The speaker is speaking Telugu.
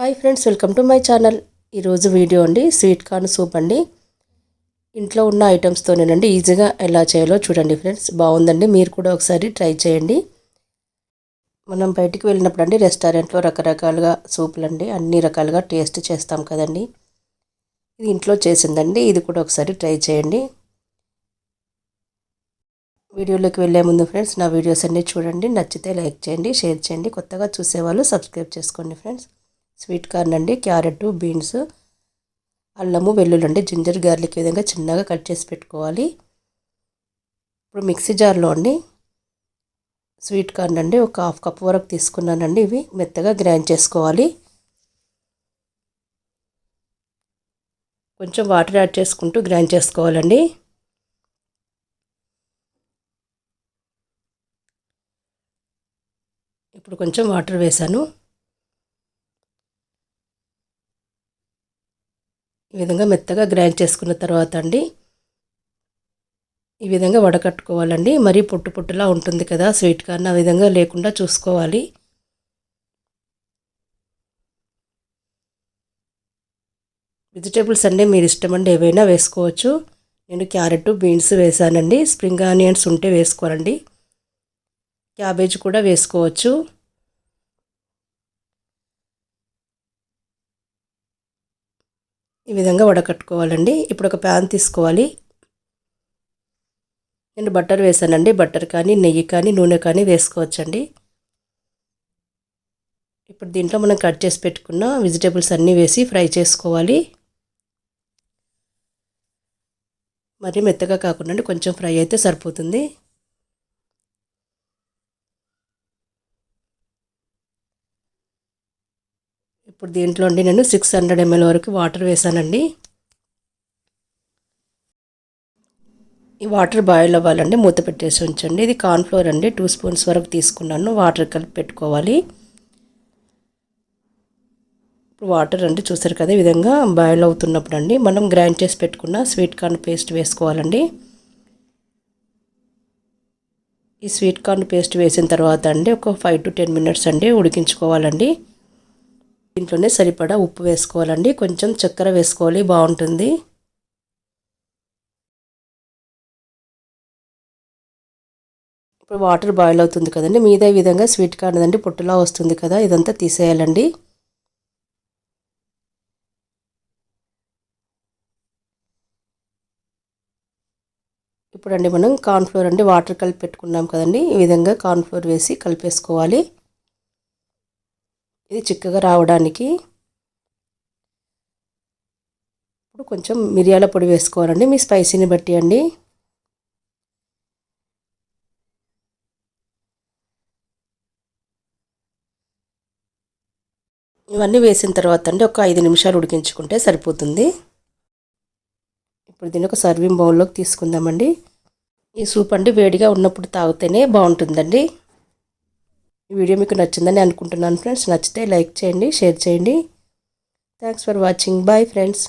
Hi friends welcome to my channel. ఈరోజు వీడియో అండి స్వీట్ కార్న్ సూప్ అండి. ఇంట్లో ఉన్న ఐటమ్స్తోనేనండి ఈజీగా ఎలా చేయాలో చూడండి ఫ్రెండ్స్. బాగుందండి మీరు కూడా ఒకసారి ట్రై చేయండి. మనం బయటికి వెళ్ళినప్పుడు అండి రెస్టారెంట్లో రకరకాలుగా సూపులు అండి అన్ని రకాలుగా టేస్ట్ చేస్తాం కదండి. ఇది ఇంట్లో చేసిందండి ఇది కూడా ఒకసారి ట్రై చేయండి. వీడియోలోకి వెళ్ళే ముందు ఫ్రెండ్స్ నా వీడియోస్ అన్నీ చూడండి నచ్చితే లైక్ చేయండి షేర్ చేయండి కొత్తగా చూసేవాళ్ళు సబ్స్క్రైబ్ చేసుకోండి ఫ్రెండ్స్. స్వీట్ కార్న్ అండి క్యారెట్ బీన్స్ అల్లము వెల్లుల్లి జింజర్ గార్లిక్ విధంగా చిన్నగా కట్ చేసి పెట్టుకోవాలి. ఇప్పుడు మిక్సీ జార్లో అండి స్వీట్ కార్న్ అండి ఒక హాఫ్ కప్ వరకు తీసుకున్నానండి. ఇవి మెత్తగా గ్రైండ్ చేసుకోవాలి. కొంచెం వాటర్ యాడ్ చేసుకుంటూ గ్రైండ్ చేసుకోవాలండి. ఇప్పుడు కొంచెం వాటర్ వేసాను ఈ విధంగా మెత్తగా గ్రైండ్ చేసుకున్న తర్వాత అండి ఈ విధంగా వడకట్టుకోవాలండి. మరీ పొట్టు పొట్టులా ఉంటుంది కదా స్వీట్ కార్న్ ఆ విధంగా లేకుండా చూసుకోవాలి. వెజిటేబుల్స్ అండి మీరు ఇష్టమండి ఏవైనా వేసుకోవచ్చు. నేను క్యారెట్ బీన్స్ వేసానండి. స్ప్రింగ్ ఆనియన్స్ ఉంటే వేసుకోరండి క్యాబేజ్ కూడా వేసుకోవచ్చు. ఈ విధంగా వడకట్టుకోవాలండి. ఇప్పుడు ఒక ప్యాన్ తీసుకోవాలి. నేను బట్టర్ వేసానండి. బట్టర్ కానీ నెయ్యి కానీ నూనె కానీ వేసుకోవచ్చండి. ఇప్పుడు దీంట్లో మనం కట్ చేసి పెట్టుకున్న వెజిటేబుల్స్ అన్నీ వేసి ఫ్రై చేసుకోవాలి. మరి మెత్తగా కాకుండా కొంచెం ఫ్రై అయితే సరిపోతుంది. ఇప్పుడు దీంట్లో అండి నేను సిక్స్ హండ్రెడ్ ఎంఎల్ వరకు వాటర్ వేసానండి. ఈ వాటర్ బాయిల్ అవ్వాలండి మూత పెట్టేసి ఉంచండి. ఇది కార్న్ఫ్లోర్ అండి టూ స్పూన్స్ వరకు తీసుకున్నాను వాటర్ కలిపి పెట్టుకోవాలి. ఇప్పుడు వాటర్ అండి చూసారు కదా ఈ విధంగా బాయిల్ అవుతున్నప్పుడు అండి మనం గ్రైండ్ చేసి పెట్టుకున్న స్వీట్ కార్న్ పేస్ట్ వేసుకోవాలండి. ఈ స్వీట్ కార్న్ పేస్ట్ వేసిన తర్వాత అండి ఒక ఫైవ్ టు టెన్ మినిట్స్ అండి ఉడికించుకోవాలండి. దీంట్లోనే సరిపడా ఉప్పు వేసుకోవాలండి. కొంచెం చక్కెర వేసుకోవాలి. బాగుంటుంది. ఇప్పుడు వాటర్ బాయిల్ అవుతుంది కదండి. మీద ఈ విధంగా స్వీట్ కార్న్ అండి. పొట్టులా వస్తుంది కదా. ఇదంతా తీసేయాలండి. ఇప్పుడు అండి మనం కార్న్ఫ్లోర్ అండి. వాటర్ కలిపి పెట్టుకున్నాం కదండి. ఈ విధంగా కార్న్ఫ్లోర్ వేసి కలిపేసుకోవాలి. ఇది చిక్కగా రావడానికి ఇప్పుడు కొంచెం మిరియాల పొడి వేసుకోవాలండి. మీ స్పైసీని బట్టి అండి. ఇవన్నీ వేసిన తర్వాత అండి ఒక ఐదు నిమిషాలు ఉడికించుకుంటే సరిపోతుంది. ఇప్పుడు దీన్ని ఒక సర్వింగ్ బౌల్లోకి తీసుకుందామండి. ఈ సూప్ అండి వేడిగా ఉన్నప్పుడు తాగితేనే బాగుంటుందండి. ఈ వీడియో మీకు నచ్చిందని అనుకుంటున్నాను ఫ్రెండ్స్. నచ్చితే లైక్ చేయండి షేర్ చేయండి. Thanks for watching bye friends